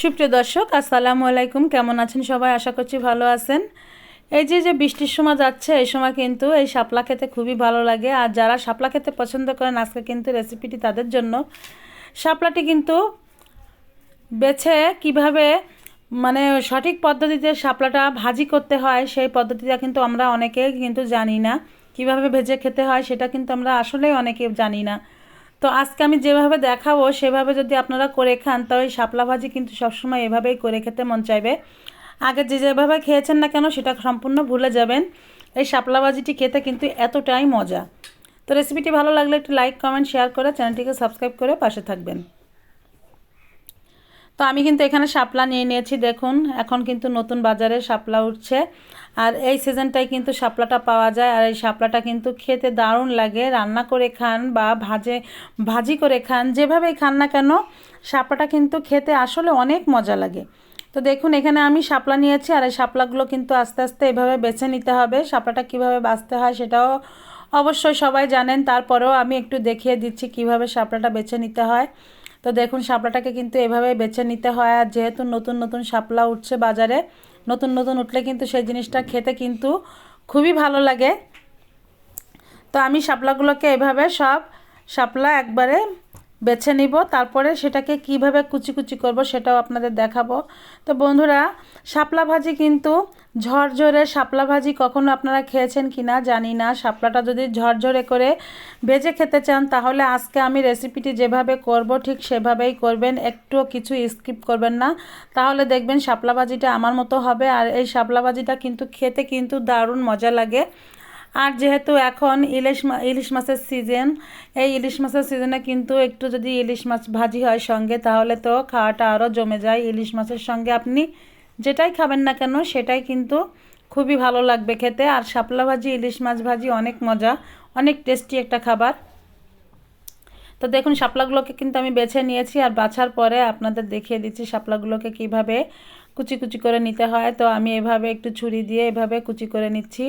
সুপ্রিয় দর্শক, আসসালামু আলাইকুম। কেমন আছেন সবাই? আশা করছি ভালো আছেন। এই যে যে বৃষ্টির সময় যাচ্ছে, এই সময় কিন্তু এই শাপলা খেতে খুবই ভালো লাগে। আর যারা শাপলা খেতে পছন্দ করেন, আজকে কিন্তু রেসিপিটি তাদের জন্য। শাপলাটি কিন্তু বেছে কীভাবে মানে সঠিক পদ্ধতিতে শাপলাটা ভাজি করতে হয়, সেই পদ্ধতিটা কিন্তু আমরা অনেকে কিন্তু জানি না। কীভাবে ভেজে খেতে হয়, সেটা কিন্তু আমরা আসলেই অনেকে জানি না। তো আজকে আমি যেভাবে দেখাবো, সেভাবে যদি আপনারা করে খান তো ওই শাপলা ভাজি কিন্তু সবসময় এভাবেই করে খেতে মন চাইবে। আগে যে যেভাবে খেয়েছেন না কেন, সেটা সম্পূর্ণ ভুলে যাবেন। এই শাপলা ভাজিটি খেতে কিন্তু এতটাই মজা। তো রেসিপিটি ভালো লাগলে একটু লাইক কমেন্ট শেয়ার করে চ্যানেলটিকে সাবস্ক্রাইব করে পাশে থাকবেন। তো আমি কিন্তু এখানে শাপলা নিয়ে নিয়েছি, দেখুন। এখন কিন্তু নতুন বাজারে শাপলা উঠছে। আর এই সিজনটাই কিন্তু শাপলাটা পাওয়া যায়। আর এই শাপলাটা কিন্তু খেতে দারুণ লাগে। রান্না করে খান বা ভাজে, ভাজি করে খান, যেভাবেই খান না কেন, শাপলাটা কিন্তু খেতে আসলে অনেক মজা লাগে। তো দেখুন, এখানে আমি শাপলা নিয়েছি আর এই শাপলাগুলো কিন্তু আস্তে আস্তে এভাবে বেছে নিতে হবে। শাপলাটা কীভাবে বাঁচতে হয় সেটাও অবশ্যই সবাই জানেন। তারপরেও আমি একটু দেখিয়ে দিচ্ছি কীভাবে শাপলাটা বেছে নিতে হয়। তো দেখুন, শাপলাটাকে কিন্তু এভাবে বেছে নিতে হয়। আর যেহেতু নতুন নতুন শাপলা উঠছে বাজারে, নতুন নতুন উঠলে কিন্তু সেই জিনিসটা খেতে কিন্তু খুবই ভালো লাগে। তো আমি শাপলাগুলোকে এভাবে সব শাপলা একবারে বেছে নিব। তারপরে সেটাকে কীভাবে কুচি কুচি করব সেটাও আপনাদের দেখাবো। তো বন্ধুরা, শাপলা ভাজি কিন্তু ঝরঝরে শাপলা ভাজি কখনো আপনারা খেয়েছেন কি না জানি না। শাপলাটা যদি ঝরঝরে করে ভেজে খেতে চান, তাহলে আজকে আমি রেসিপিটি যেভাবে করব ঠিক সেভাবেই করবেন। একটুও কিছু স্কিপ করবেন না। তাহলে দেখবেন শাপলা ভাজিটা আমার মতো হবে আর এই শাপলা ভাজিটা কিন্তু খেতে কিন্তু দারুণ মজা লাগে। আর যেহেতু এখন ইলিশ ইলিশ মাছের সিজন, এই ইলিশ মাছের সিজনে কিন্তু একটু যদি ইলিশ মাছ ভাজি হয় সঙ্গে, তাহলে তো খাওয়াটা আরও জমে যায়। ইলিশ মাছের সঙ্গে আপনি যেটাই খাবেন না কেন, সেটাই কিন্তু খুবই ভালো লাগবে খেতে। আর শাপলা ভাজি, ইলিশ মাছ ভাজি অনেক মজা, অনেক টেস্টি একটা খাবার। তো দেখুন, শাপলাগুলোকে কিন্তু আমি বেছে নিয়েছি আর বাছার পরে আপনাদের দেখিয়ে দিচ্ছি শাপলাগুলোকে কীভাবে কুচি কুচি করে নিতে হয়। তো আমি এভাবে একটু ছুরি দিয়ে এভাবে কুচি করে নিচ্ছি।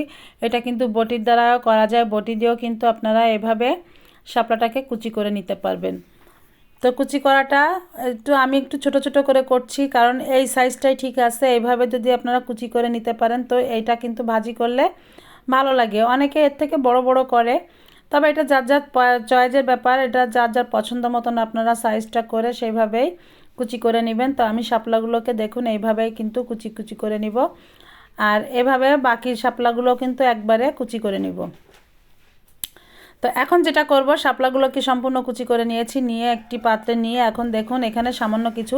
এটা কিন্তু বটির দ্বারাও করা যায়, বটি দিয়েও কিন্তু আপনারা এভাবে শাপলাটাকে কুচি করে নিতে পারবেন। তো কুচি করাটা একটু আমি একটু ছোট ছোট করে করছি, কারণ এই সাইজটাই ঠিক আছে। এইভাবে যদি আপনারা কুচি করে নিতে পারেন, তো এইটা কিন্তু ভাজি করলে ভালো লাগে। অনেকে এর থেকে বড় বড় করে, তবে এটা যার যার চয়েজের ব্যাপার, এটা যার যার পছন্দ মতন আপনারা সাইজটা করে সেইভাবেই কুচি করে নেবেন। তো আমি শাপলাগুলোকে দেখুন, এইভাবেই কিন্তু কুচি কুচি করে নিব। আর এভাবে বাকি শাপলাগুলো কিন্তু একবারে কুচি করে নিব। তো এখন যেটা করব শাপলাগুলোকে সম্পূর্ণ কুচি করে নিয়েছি, নিয়ে একটি পাত্রে নিয়ে এখন দেখুন এখানে সামান্য কিছু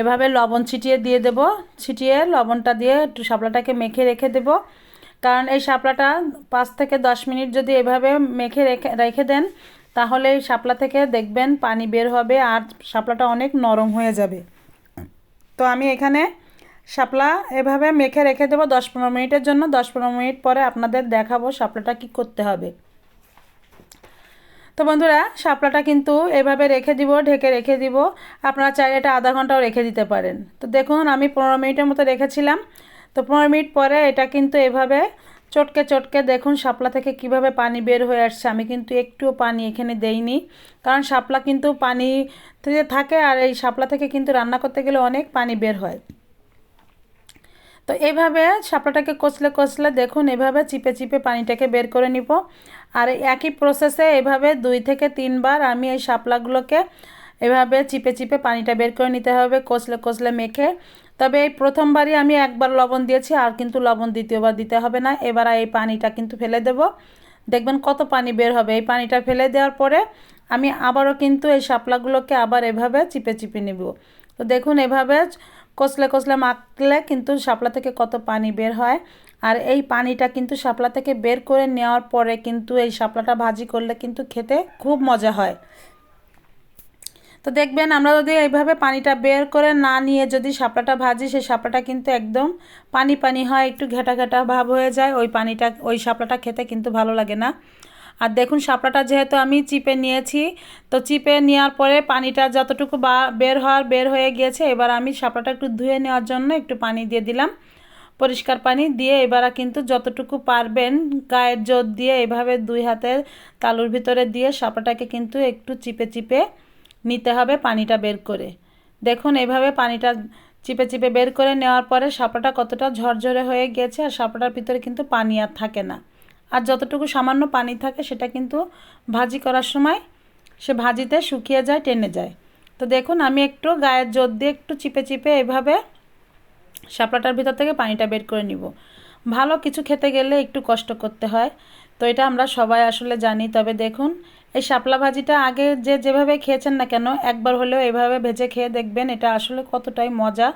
এভাবে লবণ ছিটিয়ে দিয়ে দেব। ছিটিয়ে লবণটা দিয়ে একটু শাপলাটাকে মেখে রেখে দেব। কারণ এই শাপলাটা পাঁচ থেকে দশ মিনিট যদি এভাবে মেখে রেখে রেখে দেন, তাহলে এই শাপলা থেকে দেখবেন পানি বের হবে আর শাপলাটা অনেক নরম হয়ে যাবে। তো আমি এখানে শাপলা এভাবে মেখে রেখে দেবো দশ পনেরো মিনিটের জন্য। দশ পনেরো মিনিট পরে আপনাদের দেখাবো শাপলাটা কি করতে হবে। তো বন্ধুরা, শাপলাটা কিন্তু এভাবে রেখে দিব, ঢেকে রেখে দিব। আপনারা চাইলে এটা আধা ঘন্টাও রেখে দিতে পারেন। তো দেখুন, আমি পনেরো মিনিটের মতো রেখেছিলাম। তো পনেরো মিনিট পরে এটা কিন্তু এভাবে চটকে চটকে দেখুন, শাপলা থেকে কীভাবে পানি বের হয়ে আসছে। আমি কিন্তু একটুও পানি এখানে দেইনি, কারণ শাপলা কিন্তু পানি থেকে থাকে আর এই শাপলা থেকে কিন্তু রান্না করতে গেলে অনেক পানি বের হয়। তো এইভাবে শাপলাটাকে কষলে কষলে দেখুন, এভাবে চিপে চিপে পানিটাকে বের করে নিব। আর একই প্রসেসে এভাবে দুই থেকে তিনবার আমি এই শাপলাগুলোকে এভাবে চিপে চিপে পানিটা বের করে নিতে হবে, কষলে কষলে মেখে। তবে এই প্রথমবারই আমি একবার লবণ দিয়েছি, আর কিন্তু লবণ দ্বিতীয়বার দিতে হবে না। এবার এই পানিটা কিন্তু ফেলে দেব। দেখবেন কত পানি বের হবে। এই পানিটা ফেলে দেওয়ার পরে আমি আবারও কিন্তু এই শাপলাগুলোকে আবার এভাবে চিপে চিপে নেব। তো দেখুন, এভাবে কষলে কষলে মাখলে কিন্তু শাপলা থেকে কত পানি বের হয়। আর এই পানিটা কিন্তু শাপলা থেকে বের করে নেওয়ার পরে কিন্তু এই শাপলাটা ভাজি করলে কিন্তু খেতে খুব মজা হয়। তো দেখবেন আমরা যদি এইভাবে পানিটা বের করে না নিয়ে যদি শাপলাটা ভাজি, সেই শাপলাটা কিন্তু একদম পানি পানি হয়, একটু ঘেটা ঘেটা ভাব হয়ে যায়। ওই পানিটা, ওই শাপলাটা খেতে কিন্তু ভালো লাগে না। আর দেখুন শাপলাটা যেহেতু আমি চিপে নিয়েছি, তো চিপে নেওয়ার পরে পানিটা যতটুকু বা বের হওয়ার বের হয়ে গিয়েছে, এবার আমি শাপলাটা একটু ধুয়ে নেওয়ার জন্য একটু পানি দিয়ে দিলাম। পরিষ্কার পানি দিয়ে এবার কিন্তু যতটুকু পারবেন গায়ের জোর দিয়ে এভাবে দুই হাতের তালুর ভিতরে দিয়ে শাপলাটাকে কিন্তু একটু চিপে চিপে নিতে হবে পানিটা বের করে। দেখুন, এভাবে পানিটা চিপে চিপে বের করে নেওয়ার পরে শাপলাটা কতটা ঝরঝরে হয়ে গেছে আর শাপলাটার ভিতরে কিন্তু পানি আর থাকে না। আর যতটুকু সামান্য পানি থাকে সেটা কিন্তু ভাজি করার সময় সে ভাজিতে শুকিয়ে যায়, টেনে যায়। তো দেখুন, আমি একটু গায়ের জোর দিয়ে একটু চিপে চিপে এভাবে শাপলাটার ভিতর থেকে পানিটা বের করে নিব। ভালো কিছু খেতে গেলে একটু কষ্ট করতে হয়। তো এটা আমরা সবাই আসলে জানি। তবে দেখুন, এই শাপলা ভাজিটা আগে যে যেভাবে খেয়েছেন না কেন, একবার হলেও এভাবে ভেজে খেয়ে দেখবেন এটা আসলে কতটাই মজা।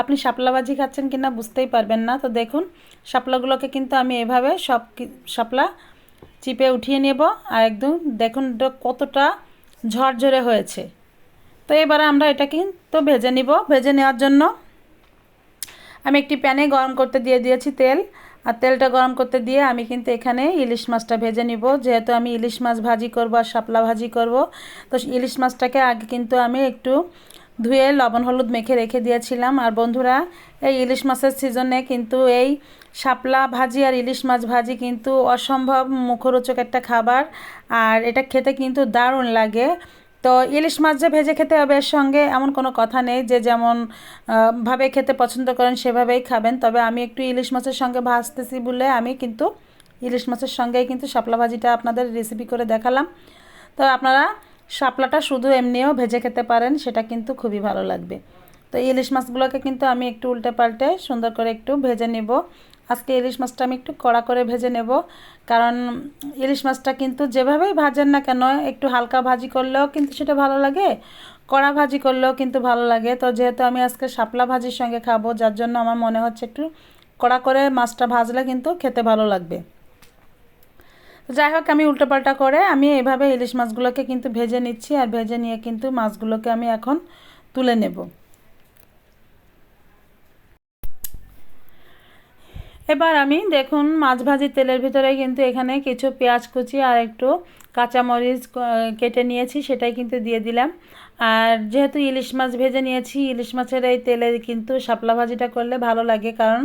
আপনি শাপলা ভাজি খাচ্ছেন কিনা বুঝতেই পারবেন না। তো দেখুন শাপলাগুলোকে কিন্তু আমি এভাবে সব শাপলা চিপে উঠিয়ে নেব। আর একদম দেখুন কতটা ঝরঝরে হয়েছে। তো এবারে আমরা এটা কিন্তু ভেজে নিব। ভেজে নেওয়ার জন্য আমি একটি প্যানে গরম করতে দিয়ে দিয়েছি তেল। আর তেলটা গরম করতে দিয়ে আমি কিন্তু এখানে ইলিশ মাছটা ভেজে নিব। যেহেতু আমি ইলিশ মাছ ভাজি করব আর শাপলা ভাজি করব, তো ইলিশ মাছটাকে আগে কিন্তু আমি একটু ধুয়ে লবণ হলুদ মেখে রেখে দিয়েছিলাম। আর বন্ধুরা, এই ইলিশ মাছের সিজনে কিন্তু এই শাপলা ভাজি আর ইলিশ মাছ ভাজি কিন্তু অসম্ভব মুখরোচক একটা খাবার। আর এটা খেতে কিন্তু দারুণ লাগে। তো ইলিশ মাছ যে ভেজে খেতে হবে এর সঙ্গে এমন কোনো কথা নেই। যে যেমন ভাবে খেতে পছন্দ করেন সেভাবেই খাবেন। তবে আমি একটু ইলিশ মাছের সঙ্গে ভাজতেছি বলে আমি কিন্তু ইলিশ মাছের সঙ্গেই কিন্তু শাপলা ভাজিটা আপনাদের রেসিপি করে দেখালাম। তো আপনারা শাপলাটা শুধু এমনিও ভেজে খেতে পারেন, সেটা কিন্তু খুবই ভালো লাগবে। তো ইলিশ মাছগুলোকে কিন্তু আমি একটু উল্টে পাল্টে সুন্দর করে একটু ভেজে নেব। আজকে ইলিশ মাছটা আমি একটু কড়া করে ভেজে নেব, কারণ ইলিশ মাছটা কিন্তু যেভাবেই ভাজেন না কেন, একটু হালকা ভাজি করলেও কিন্তু সেটা ভালো লাগে, কড়া ভাজি করলেও কিন্তু ভালো লাগে। তো যেহেতু আমি আজকে শাপলা ভাজির সঙ্গে খাব, যার জন্য আমার মনে হচ্ছে একটু কড়া করে মাছটা ভাজলে কিন্তু খেতে ভালো লাগবে। যাই হোক, আমি উল্টোপাল্টা করে আমি এভাবে ইলিশ মাছগুলোকে কিন্তু ভেজে নিচ্ছি আর ভেজে নিয়ে কিন্তু মাছগুলোকে আমি এখন তুলে নেব। এবার আমি দেখুন, মাছ ভাজি তেলের ভিতরে কিন্তু এখানে কিছু পেঁয়াজ কুচি আর একটু কাঁচামরিচ কেটে নিয়েছি, সেটাই কিন্তু দিয়ে দিলাম। আর যেহেতু ইলিশ মাছ ভেজে নিয়েছি, ইলিশ মাছের এই তেলে কিন্তু শাপলা ভাজিটা করলে ভালো লাগে, কারণ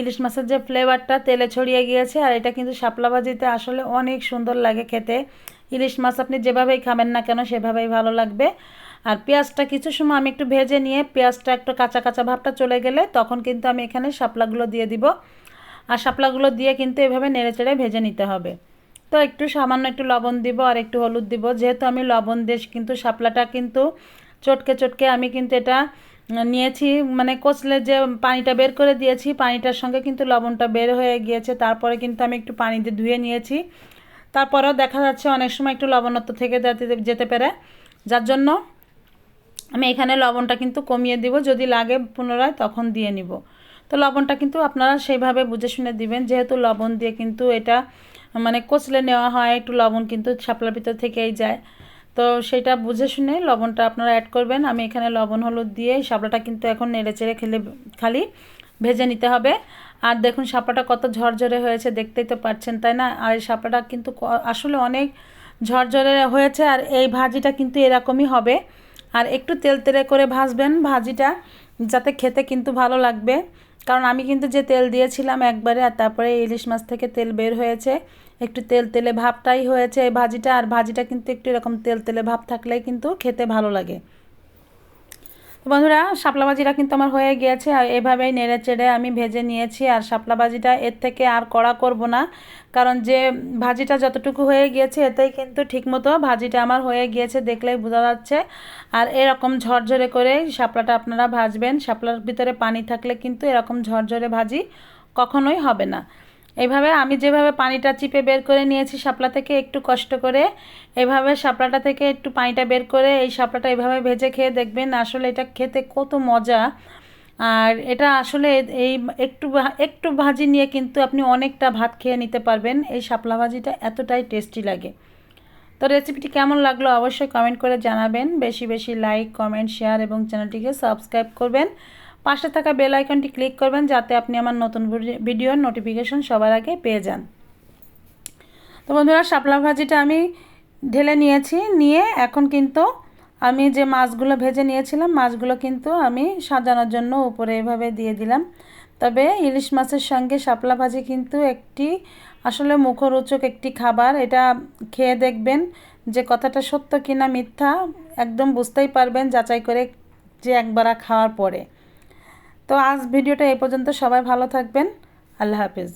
ইলিশ মাছের যে ফ্লেভারটা তেলে ছড়িয়ে গিয়েছে, আর এটা কিন্তু শাপলা ভাজিতে আসলে অনেক সুন্দর লাগে খেতে। ইলিশ মাছ আপনি যেভাবেই খাবেন না কেন, সেভাবেই ভালো লাগবে। আর পেঁয়াজটা কিছু সময় আমি একটু ভেজে নিয়ে, পেঁয়াজটা একটু কাঁচা কাঁচা ভাবটা চলে গেলে তখন কিন্তু আমি এখানে শাপলাগুলো দিয়ে দিব। আর শাপলাগুলো দিয়ে কিন্তু এভাবে নেড়ে চেড়ে ভেজে নিতে হবে। তো একটু সামান্য একটু লবণ দিব আর একটু হলুদ দিব। যেহেতু আমি লবণ দিয়ে কিন্তু শাপলাটা কিন্তু চটকে চটকে আমি কিন্তু এটা নিয়েছি। মানে কচলে যে পানিটা বের করে দিয়েছি, পানিটার সঙ্গে কিন্তু লবণটা বের হয়ে গিয়েছে। তারপরে কিন্তু আমি একটু পানি দিয়ে ধুয়ে নিয়েছি। তারপরেও দেখা যাচ্ছে অনেক সময় একটু লবণত্ব থেকে যেতে পারে। যার জন্য আমি এখানে লবণটা কিন্তু কমিয়ে দিব। যদি লাগে পুনরায় তখন দিয়ে নিব। তো লবণটা কিন্তু আপনারা সেইভাবে বুঝে শুনে দিবেন। যেহেতু লবণ দিয়ে কিন্তু এটা মানে কচলে নেওয়া হয়, একটু লবণ কিন্তু শাপলার ভিতর থেকেই যায়। তো সেটা বুঝে শুনে লবণটা আপনারা অ্যাড করবেন। আমি এখানে লবণ, হলুদ দিয়ে শাপলাটা কিন্তু এখন নেড়ে চেড়ে খেলে, খালি ভেজে নিতে হবে। আর দেখুন শাপলাটা কত ঝরঝরে হয়েছে, দেখতেই তো পাচ্ছেন, তাই না? আর এই শাপলাটা কিন্তু আসলে অনেক ঝরঝরে হয়েছে আর এই ভাজিটা কিন্তু এরকমই হবে। আর একটু তেল তেলে করে ভাজবেন ভাজিটা, যাতে খেতে কিন্তু ভালো লাগবে। কারণ আমি কিন্তু যে তেল দিয়েছিলাম একবারে, আর তারপরে ইলিশ মাছ থেকে তেল বের হয়েছে, একটু তেল তেলে ভাবটাই হয়েছে এই ভাজিটা, আর ভাজিটা কিন্তু একটু এরকম তেল তেলে ভাব থাকলেই কিন্তু খেতে ভালো লাগে। তো বন্ধুরা শাপলা ভাজিটা কিন্তু আমার হয়ে গিয়েছে, আর এভাবেই নেড়ে চেড়ে আমি ভেজে নিয়েছি, আর শাপলা ভাজিটা এর থেকে আর কড়া করব না। কারণ যে ভাজিটা যতটুকু হয়ে গিয়েছে, এতেই কিন্তু ঠিকমতো ভাজিটা আমার হয়ে গিয়েছে দেখলেই বোঝা যাচ্ছে। আর এরকম ঝরঝরে করে শাপলাটা আপনারা ভাজবেন, শাপলার ভিতরে পানি থাকলে কিন্তু এরকম ঝরঝরে ভাজি কখনোই হবে না। এইভাবে আমি যেভাবে পানিটা চিপে বের করে নিয়েছি শাপলা থেকে একটু কষ্ট করে, এভাবে শাপলাটা থেকে একটু পানিটা বের করে এই শাপলাটা এভাবে ভেজে খেয়ে দেখবেন আসলে এটা খেতে কত মজা। আর এটা আসলে এই একটু একটু ভাজি নিয়ে কিন্তু আপনি অনেকটা ভাত খেয়ে নিতে পারবেন, এই শাপলা ভাজিটা এতটাই টেস্টি লাগে। তো রেসিপিটি কেমন লাগল অবশ্যই কমেন্ট করে জানাবেন, বেশি বেশি লাইক, কমেন্ট, শেয়ার এবং চ্যানেলটিকে সাবস্ক্রাইব করবেন। পাশে থাকা বেল আইকনটি ক্লিক করবেন যাতে আপনি আমার নতুন ভিডিওর নোটিফিকেশন সবার আগে পেয়ে যান। তো বন্ধুরা, শাপলা ভাজিটা আমি ঢেলে নিয়েছি। নিয়ে এখন কিন্তু আমি যে মাছগুলো ভেজে নিয়েছিলাম, মাছগুলো কিন্তু আমি সাজানোর জন্য উপরে এভাবে দিয়ে দিলাম। তবে ইলিশ মাছের সঙ্গে শাপলা ভাজি কিন্তু একটি আসলে মুখরোচক একটি খাবার। এটা খেয়ে দেখবেন যে কথাটা সত্য কিনা মিথ্যা, একদম বুঝতেই পারবেন যাচাই করে যে একবার খাওয়ার পরে। তো আজ ভিডিওটা এ পর্যন্ত সবাই ভালো থাকবেন। আল্লাহ হাফিজ।